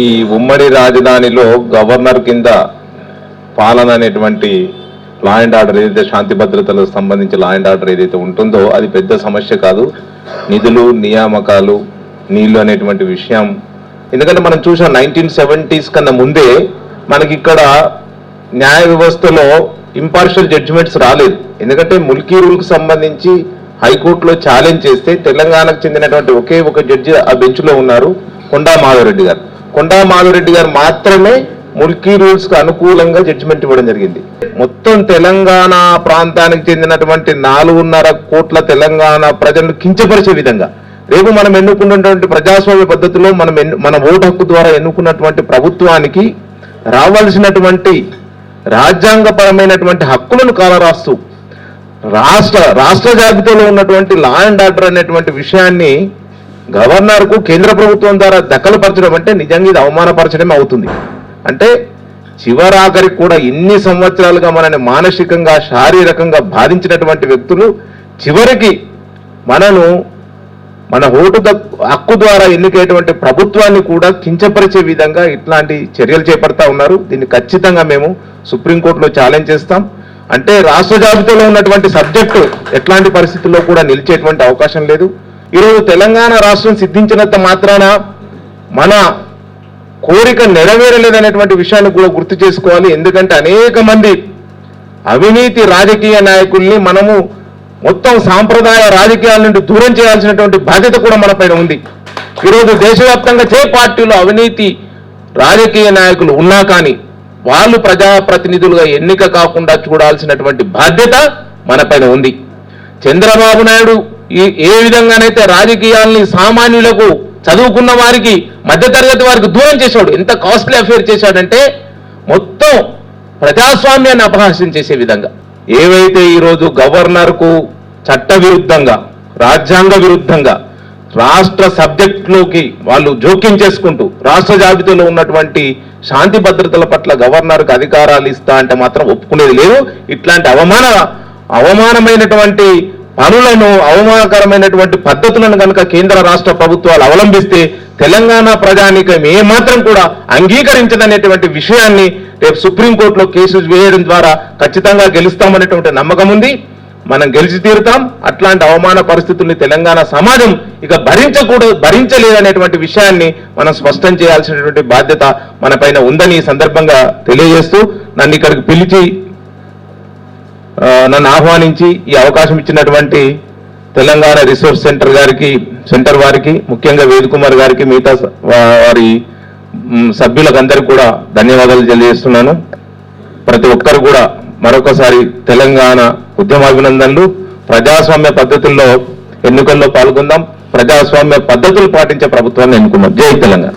ఈ ఉమ్మడి రాజధానిలో గవర్నర్ కింద పాలన అనేటువంటి లా అండ్ ఆర్డర్ ఏదైతే శాంతి భద్రతలకు సంబంధించి లా అండ్ ఆర్డర్ ఏదైతే ఉంటుందో అది పెద్ద సమస్య కాదు. నిధులు నియామకాలు నీళ్ళు అనేటువంటి విషయం. ఎందుకంటే మనం చూసాం నైన్టీన్ సెవెంటీస్ కన్నా ముందే మనకి ఇక్కడ న్యాయ వ్యవస్థలో ఇంపార్షియల్ జడ్జిమెంట్స్ రాలేదు. ఎందుకంటే ముల్కీ రూల్కి సంబంధించి హైకోర్టులో ఛాలెంజ్ చేస్తే తెలంగాణకు చెందినటువంటి ఒకే ఒక జడ్జి ఆ బెంచ్లో ఉన్నారు కొండా మాధవరెడ్డి గారు. కొండా మాధురెడ్డి గారు మాత్రమే ముల్కీ రూల్స్కు అనుకూలంగా జడ్జిమెంట్ ఇవ్వడం జరిగింది. మొత్తం తెలంగాణ ప్రాంతానికి చెందినటువంటి నాలుగున్నర కోట్ల తెలంగాణ ప్రజలను కించపరిచే విధంగా రేపు మనం ఎన్నుకున్నటువంటి ప్రజాస్వామ్య పద్ధతిలో మనం మన ఓటు హక్కు ద్వారా ఎన్నుకున్నటువంటి ప్రభుత్వానికి రావాల్సినటువంటి రాజ్యాంగపరమైనటువంటి హక్కులను కాలరాస్తూ రాష్ట్ర రాష్ట్ర జాబితాలో ఉన్నటువంటి లా అండ్ ఆర్డర్ అనేటువంటి విషయాన్ని గవర్నర్కు కేంద్ర ప్రభుత్వం ద్వారా దఖలుపరచడం అంటే నిజంగా ఇది అవమానపరచడమే అవుతుంది. అంటే చివరాఖరికి కూడా ఇన్ని సంవత్సరాలుగా మనని మానసికంగా శారీరకంగా బాధించినటువంటి వ్యక్తులు చివరికి మనను మన ఓటు హక్కు ద్వారా ఎన్నికైనటువంటి ప్రభుత్వాన్ని కూడా కించపరిచే విధంగా ఇట్లాంటి చర్యలు చేపడతా ఉన్నారు. దీన్ని ఖచ్చితంగా మేము సుప్రీంకోర్టులో ఛాలెంజ్ చేస్తాం. అంటే రాష్ట్ర జాబితాలో ఉన్నటువంటి సబ్జెక్టు ఎట్లాంటి పరిస్థితుల్లో కూడా నిలిచేటువంటి అవకాశం లేదు. ఈరోజు తెలంగాణ రాష్ట్రం సిద్ధించినంత మాత్రాన మన కోరిక నెరవేరలేదనేటువంటి విషయాన్ని కూడా గుర్తు చేసుకోవాలి. ఎందుకంటే అనేక మంది అవినీతి రాజకీయ నాయకుల్ని మనము మొత్తం సాంప్రదాయ రాజకీయాల నుండి దూరం చేయాల్సినటువంటి బాధ్యత కూడా మన పైన ఉంది. ఈరోజు దేశవ్యాప్తంగా చే పార్టీలో అవినీతి రాజకీయ నాయకులు ఉన్నా కానీ వాళ్ళు ప్రజాప్రతినిధులుగా ఎన్నిక కాకుండా చూడాల్సినటువంటి బాధ్యత మన పైన ఉంది. చంద్రబాబు నాయుడు ఏ విధంగానైతే రాజకీయాల్ని సామాన్యులకు చదువుకున్న వారికి మధ్యతరగతి వారికి దూరం చేశాడు ఎంత కాస్ట్లీ అఫేర్ చేశాడంటే మొత్తం ప్రజాస్వామ్యాన్ని అపహాస్యం చేసే విధంగా. ఏవైతే ఈరోజు గవర్నర్కు చట్ట విరుద్ధంగా రాజ్యాంగ విరుద్ధంగా రాష్ట్ర సబ్జెక్టులోకి వాళ్ళు జోక్యం చేసుకుంటూ రాష్ట్ర జాబితాలో ఉన్నటువంటి శాంతి భద్రతల పట్ల గవర్నర్కు అధికారాలు ఇస్తా అంటే మాత్రం ఒప్పుకునేది లేదు. ఇట్లాంటి అవమాన అవమానమైనటువంటి పనులను అవమానకరమైనటువంటి పద్ధతులను కనుక కేంద్ర రాష్ట్ర ప్రభుత్వాలు అవలంబిస్తే తెలంగాణ ప్రజానీకం ఏమాత్రం కూడా అంగీకరించదనేటువంటి విషయాన్ని రేపు సుప్రీంకోర్టులో కేసు వేయడం ద్వారా ఖచ్చితంగా గెలుస్తామనేటువంటి నమ్మకం ఉంది. మనం గెలిచి తీరుతాం. అట్లాంటి అవమాన పరిస్థితుల్ని తెలంగాణ సమాజం ఇక భరించకూడదు భరించలేదనేటువంటి విషయాన్ని మనం స్పష్టం చేయాల్సినటువంటి బాధ్యత మన పైన ఉందని ఈ సందర్భంగా తెలియజేస్తూ నన్ను ఇక్కడికి పిలిచి నన్ను ఆహ్వానించి ఈ అవకాశం ఇచ్చినటువంటి తెలంగాణ రిసోర్స్ సెంటర్ గారికి సెంటర్ వారికి ముఖ్యంగా వేదుకుమార్ గారికి మిగతా వారి సభ్యులకందరికీ సభ్యులకు అందరికీ కూడా ధన్యవాదాలు తెలియజేస్తున్నాను. ప్రతి ఒక్కరు కూడా మరొకసారి తెలంగాణ ఉద్యమాభినందనలు. ప్రజాస్వామ్య పద్ధతుల్లో ఎన్నికల్లో పాల్గొందాం. ప్రజాస్వామ్య పద్ధతులు పాటించే ప్రభుత్వాన్ని ఎన్నుకున్నాం జై తెలంగాణ.